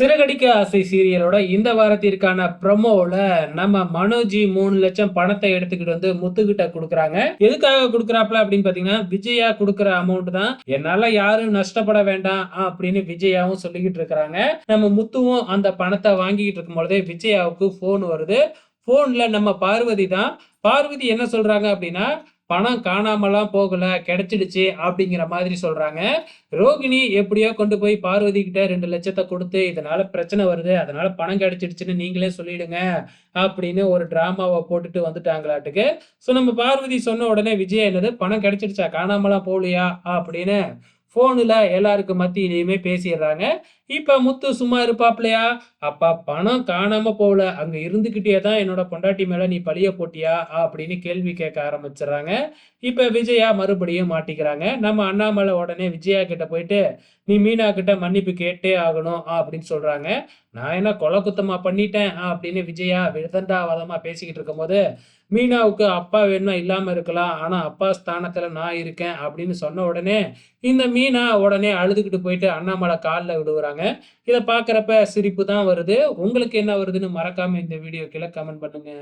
சிறகடிக்க ஆசை சீரியலோட இந்த வாரத்திற்கான ப்ரமோவில் நம்ம மனோஜி மூணு லட்சம் பணத்தை எடுத்துக்கிட்டு வந்து முத்துக்கிட்ட கொடுக்குறாங்க. எதுக்காக கொடுக்குறாப்ல அப்படின்னு பாத்தீங்கன்னா விஜயா கொடுக்குற அமௌண்ட் தான். என்னால யாரும் நஷ்டப்பட வேண்டாம் அப்படின்னு விஜயாவும் சொல்லிக்கிட்டு இருக்கிறாங்க. நம்ம முத்துவும் அந்த பணத்தை வாங்கிக்கிட்டு இருக்கும் பொழுதே விஜயாவுக்கு ஃபோன் வருது. ஃபோனில் நம்ம பார்வதி தான். பார்வதி என்ன சொல்றாங்க அப்படின்னா பணம் காணாமலாம் போகல கிடைச்சிடுச்சு அப்படிங்கிற மாதிரி சொல்றாங்க. ரோகிணி எப்படியோ கொண்டு போய் பார்வதி கிட்ட ரெண்டு லட்சத்தை கொடுத்து இதனால பிரச்சனை வருது அதனால பணம் கிடைச்சிடுச்சுன்னு நீங்களே சொல்லிடுங்க அப்படின்னு ஒரு டிராமாவை போட்டுட்டு வந்துட்டாங்களாட்டுக்கு. ஸோ நம்ம பார்வதி சொன்ன உடனே விஜய் என்னது? பணம் கிடைச்சிடுச்சா? காணாமலாம் போகலையா? அப்படின்னு ஃபோனில் எல்லாருக்கு மத்தியிலையுமே பேசிடுறாங்க. இப்போ முத்து சும்மா இருப்பாப்லையா? அப்பா பணம் காணாம போகல. அங்கே இருந்துக்கிட்டே தான் என்னோட பொண்டாட்டி மேலே நீ பழிய போட்டியா? அப்படின்னு கேள்வி கேட்க ஆரம்பிச்சிடுறாங்க. இப்போ விஜயா மறுபடியும் மாட்டிக்கிறாங்க. நம்ம அண்ணாமலை உடனே விஜயா கிட்ட போயிட்டு நீ மீனா கிட்ட மன்னிப்பு கேட்டே ஆகணும் அப்படின்னு சொல்றாங்க. நான் என்ன கொலை குத்தமா பண்ணிட்டேன்? அப்படின்னு விஜயா விதண்டாவாதமா பேசிக்கிட்டு இருக்கும்போது மீனாவுக்கு அப்பா வேணுமா இல்லாம இருக்கலாம். ஆனா அப்பா ஸ்தானத்துல நான் இருக்கேன் அப்படின்னு சொன்ன உடனே இந்த மீனா உடனே அழுதுகிட்டு போயிட்டு அண்ணாமலை காலில் விடுவுறாங்க இதை பார்க்குறப்ப சிரிப்பு தான் வருது. உங்களுக்கு என்ன வருதுன்னு மறக்காம இந்த வீடியோ கீழே கமெண்ட் பண்ணுங்க.